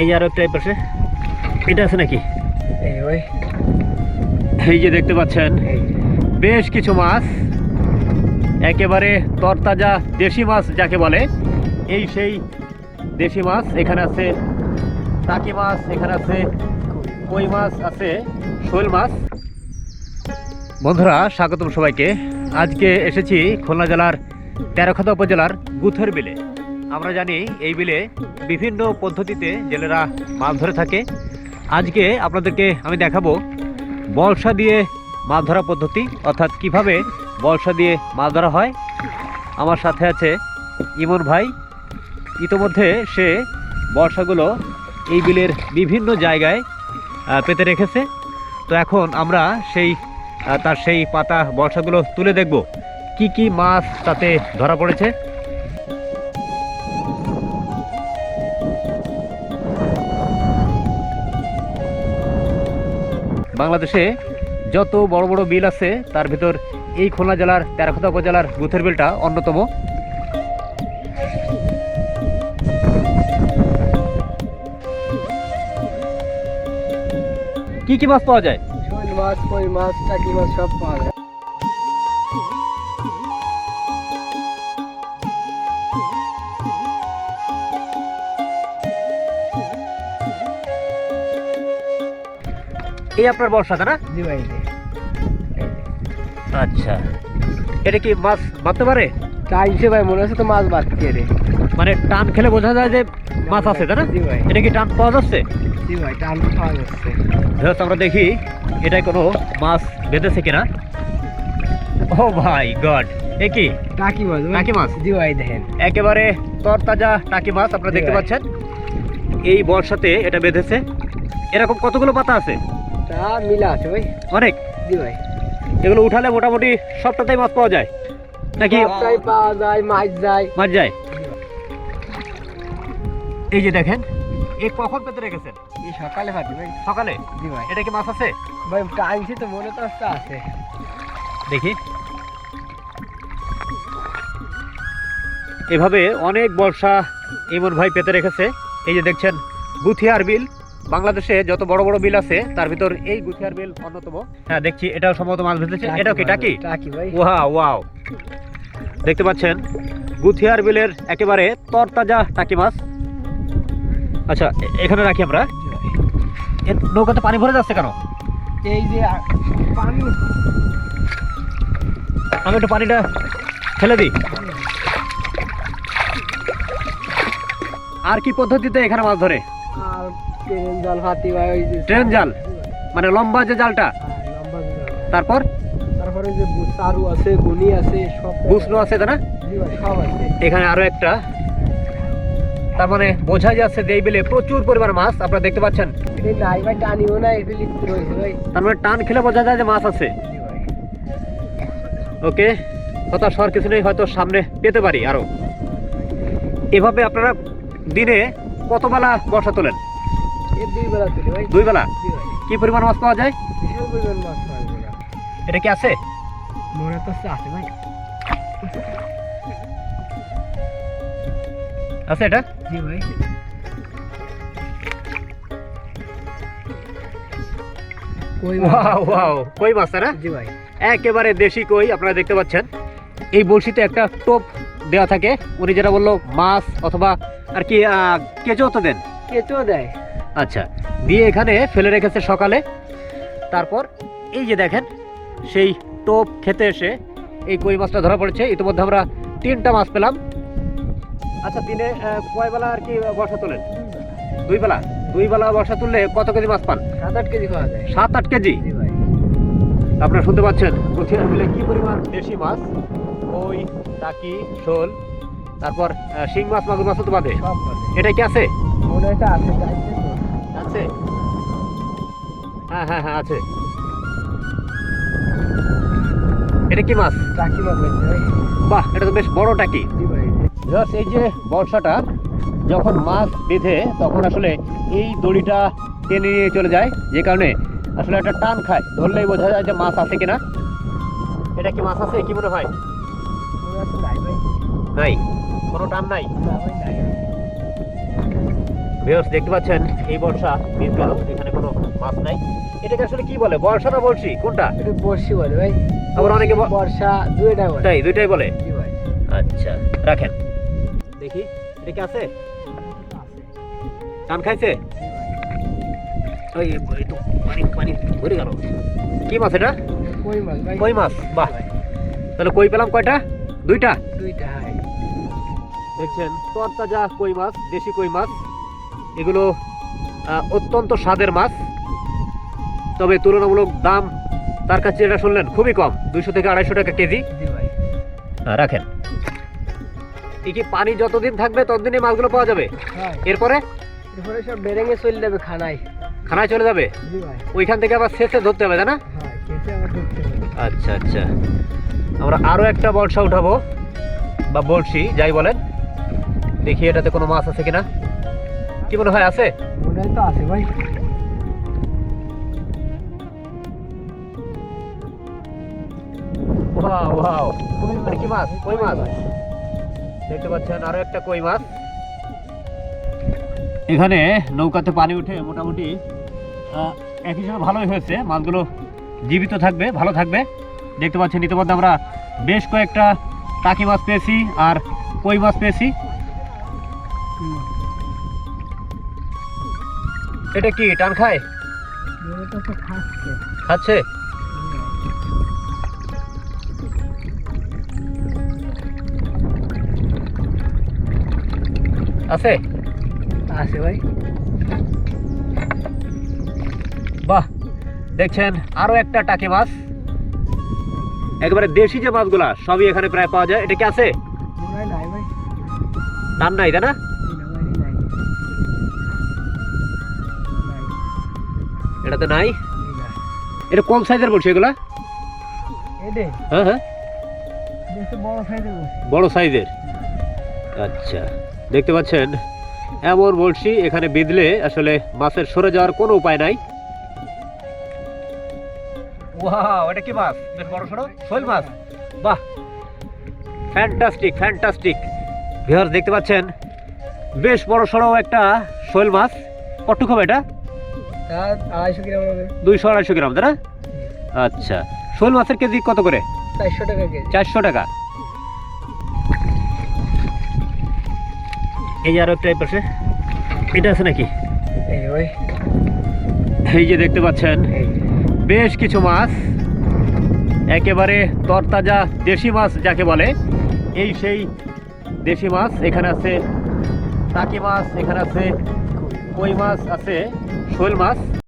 এই যে আরও একটা এই পাশে। এটা আছে নাকি? এই যে দেখতে পাচ্ছেন বেশ কিছু মাছ। একেবারে তরতাজা দেশি মাছ যাকে বলে। এই সেই দেশি মাছ এখানে আছে টাকি মাছ এখানে আছে কই মাছ আছে শোল মাছ। বন্ধুরা স্বাগতম সবাইকে। আজকে এসেছি খুলনা জেলার তেরোখাদা উপজেলার গুথের বিলে। আমরা জানি এই বিলে বিভিন্ন পদ্ধতিতে জেলেরা মাছ ধরে থাকে। আজকে আপনাদেরকে আমি দেখাবো বলসা দিয়ে মাছ ধরা পদ্ধতি, অর্থাৎ কীভাবে বলসা দিয়ে মাছ ধরা হয়। আমার সাথে আছে ইমন ভাই। ইতোমধ্যে সে বর্ষাগুলো এই বিলের বিভিন্ন জায়গায় পেতে রেখেছে। তো এখন আমরা সেই তার সেই পাতা বর্ষাগুলো তুলে দেখব। কি কি মাছ তাতে ধরা পড়েছে? বাংলাদেশে যত বড় বড় বিল আছে, তার ভিতর এই খুলনা জেলার তেরাখোদা উপজেলার বুথের বিলটা অন্যতম। কি কি মাছ পাওয়া যায়? মাছ, কই মাছ টাকি মাছ সব পাওয়া যায়। এই আপনার না? জি ভাই আচ্ছা। এটা কি মাছ মারতে পারে? টাইমসে ভাই মনে হচ্ছে তো মাছ বাড়ছে রে। মানে টান খেলে বোঝা যায় যে মাছ আছে তাই না? জি ভাই। এটা কি টান পাওয়া যাচ্ছে? জি ভাই টান পাওয়া যাচ্ছে। জাস্ট আমরা দেখি এটাই কোনো মাছ বেঁধেছে কিনা? ও ভাই গড। এ কি? টাকি মাছ। টাকি মাছ? জি ভাই দেখেন। একেবারে তরতাজা টাকি মাছ আপনারা দেখতে পাচ্ছেন। এই বর্ষাতে এটা বেঁধেছে। এরকম কতগুলো পাতা আছে? তা মিলা আছে ভাই। অনেক? জি ভাই। এগুলো উঠালে মোটামুটি সবটাতেই মাছ পাওয়া যায়? নাকি? সবটাই পাওয়া যায় মাছ যায়। মাছ যায়? এই যে দেখেন এই কখন পেতে রেখেছেন? এই সকালে ফাটি ভাই। সকালে? জি ভাই। এটা কি মাছ আছে? ভাই টাইমসে তো মনে তো আছে। দেখি। এভাবে অনেক বর্ষা ইমন ভাই পেতে রেখেছে। এই যে দেখছেন গুথিয়ার বিল। বাংলাদেশে যত বড় বড় বিল আছে তার ভিতর এই গুথিয়ার বিল অন্যতম। হ্যাঁ দেখছি এটাও সম্ভবত মাছ ভেসেছে এটাও কি টাকি? টাকি ওয়া ওয়াও দেখতে পাচ্ছেন গুথিয়ার বিলের একেবারে তরতাজা টাকি মাছ। আচ্ছা এখানে রাখি আমরা। নৌকাতে পানি ভরে যাচ্ছে কেন? এই যে পানি। আমি একটু পানিটা ফেলে দিই। আর কি পদ্ধতিতে এখানে মাছ ধরে? ট্রেন জাল ফাতি ভাই ওই যে ট্রেন জাল? মানে লম্বা যে জালটা? হ্যাঁ, লম্বা যে জাল। তারপর? তারপরে যে বু- চারু আছে গুনি আছে সব বুসনো আছে তাই না? জি ভাই সব আছে। এখানে আরও একটা। তার মানে বোঝা যাচ্ছে যে এই বিলে প্রচুর পরিমাণ মাছ আপনারা দেখতে পাচ্ছেন। এই নাই ভাই টানিও না এগুলি রয়েছে ভাই। তার মানে টান খেলে বোঝা যায় যে মাছ আছে। জি ভাই। ওকে হতাশ হওয়ার কিছু নেই হয়তো সামনে পেতে পারি আরও। এভাবে আপনারা দিনে কত বেলা বর্ষা তোলেন? দুই বেলা কি পরিমাণ মাছ পাওয়া যায়? বিশাল পরিমাণ মাছ পাওয়া যায় এটা কি আছে? মনে তো আছে ভাই। আছে এটা? জি ভাই। কই ওয়াও ওয়াও। কই মাছ না জি ভাই। একেবারে দেশি কই আপনারা দেখতে পাচ্ছেন। এই বড়শিতে একটা টোপ দেওয়া থাকে। উনি যেটা বলল মাছ অথবা আর কি কেঁচো তো দেন? কেঁচো দেয়। আচ্ছা দিয়ে এখানে ফেলে রেখেছে সকালে। তারপর এই যে দেখেন সেই টোপ খেতে এসে এই কই মাছটা ধরা পড়েছে। ইতিমধ্যে আমরা তিনটা মাছ পেলাম। আচ্ছা দিনে কয় বেলা আর কি বর্ষা তোলেন? দুই বেলা? দুই বেলা বর্ষা তুললে কত কেজি মাছ পান? সাত আট কেজি পাওয়া যায়। সাত আট কেজি? আপনারা শুনতে পাচ্ছেন? কচিরা মিলে কি পরিমাণ দেশি মাছ? ওই টাকি শোল তারপর শিং মাছ মাগুর মাছও তো বাদে। সব পাওয়া এটা কি আছে? মনে হচ্ছে আছে আছে। হ্যাঁ হ্যাঁ হ্যাঁ আছে। এটা কি মাছ? টাকি মাছ বাহ এটা তো বেশ বড় টাকি। জি এই যে বর্ষাটা যখন মাছ বেঁধে তখন আসলে এই দড়িটা টেনে নিয়ে চলে যায় যে কারণে আসলে একটা টান খায়। ধরলেই বোঝা যায় যে মাছ আছে কিনা। এটা কি মাছ আছে কি মনে হয়? নাই কোনো টান নাই? ভিউয়ার্স দেখতে পাচ্ছেন এই বর্ষা গেল এখানে কোনো মাছ নাই। এটাকে আসলে কি বলে? বর্ষা না বলছি কোনটা? এটা বর্ষি বলে ভাই। আবার অনেকে বর্ষা দুইটা বলে। তাই দুইটাই বলে? আচ্ছা রাখেন। দেখি এটা কি আছে? টান খাইছে? ওই তো পানি পানি ভরে গেল। কি মাছ এটা? কই মাছ ভাই? কই মাছ? বাহ। তাহলে কই পেলাম কয়টা? দুইটা? দুইটা দেখছেন তরতাজা কই মাছ দেশি কই মাছ। এগুলো অত্যন্ত স্বাদের মাছ। তবে তুলনামূলক দাম তার কাছে যেটা শুনলেন খুবই কম দুইশো থেকে আড়াইশো টাকা কেজি। রাখেন। এই কি পানি যতদিন থাকবে ততদিনই মাছগুলো পাওয়া যাবে? এরপরে? এরপরে সব বেরেঙ্গে চলে যাবে খানায়। খানায় চলে যাবে? ওইখান থেকে আবার শেষে ধরতে হবে তাই না? হ্যাঁ আচ্ছা আচ্ছা। আমরা আরও একটা বর্ষা উঠাবো বা বলছি যাই বলেন। দেখি এটাতে কোনো মাছ আছে কিনা। কি মনে হয় আছে? মনে হয় তো আছে ভাই। Wow wow. এটা কি মাছ? কই মাছ? দেখতে পাচ্ছেন আরও একটা কই মাছ। এখানে নৌকাতে পানি উঠে মোটামুটি এক হিসেবে ভালোই হয়েছে। মাছগুলো জীবিত থাকবে ভালো থাকবে। দেখতে পাচ্ছেন ইতিমধ্যে আমরা বেশ কয়েকটা টাকি মাছ পেয়েছি আর কই মাছ পেয়েছি। এটা কি টান খায়? খাচ্ছে। আছে? আছে ভাই। বাহ দেখছেন আরও একটা টাকি মাছ। একেবারে দেশি যে মাছগুলা সবই এখানে প্রায় পাওয়া যায়। এটা কি আছে? নাই ভাই। টান নাই তাই না? এটাতে নাই। এটা কোন সাইজের বলছে এগুলা? হ্যাঁ হ্যাঁ। বড় সাইজের বসে বড় সাইজের। আচ্ছা দেখতে পাচ্ছেন? এমন বলছি এখানে বিঁধলে আসলে মাছের সরে যাওয়ার কোনো উপায় নাই। ওয়াও এটা কি মাছ? বেশ বড় সড়ো। শোল মাছ। বাহ। ফ্যান্টাস্টিক ফ্যান্টাস্টিক ভিউয়ার্স দেখতে পাচ্ছেন? বেশ বড় সড়ো একটা শোল মাছ। কটুক হবে এটা? দুইশো আড়াইশো গ্রাম না? আচ্ছা। শোল মাছের কেজি কত করে? চারশো টাকা চারশো টাকা। এই যে আরও একটা পাশে। এটা আছে নাকি? এই যে দেখতে পাচ্ছেন বেশ কিছু মাছ। একেবারে তরতাজা দেশি মাছ যাকে বলে। এই সেই দেশি মাছ এখানে আছে টাকি মাছ এখানে আছে কই মাছ আছে। শোল মাছ।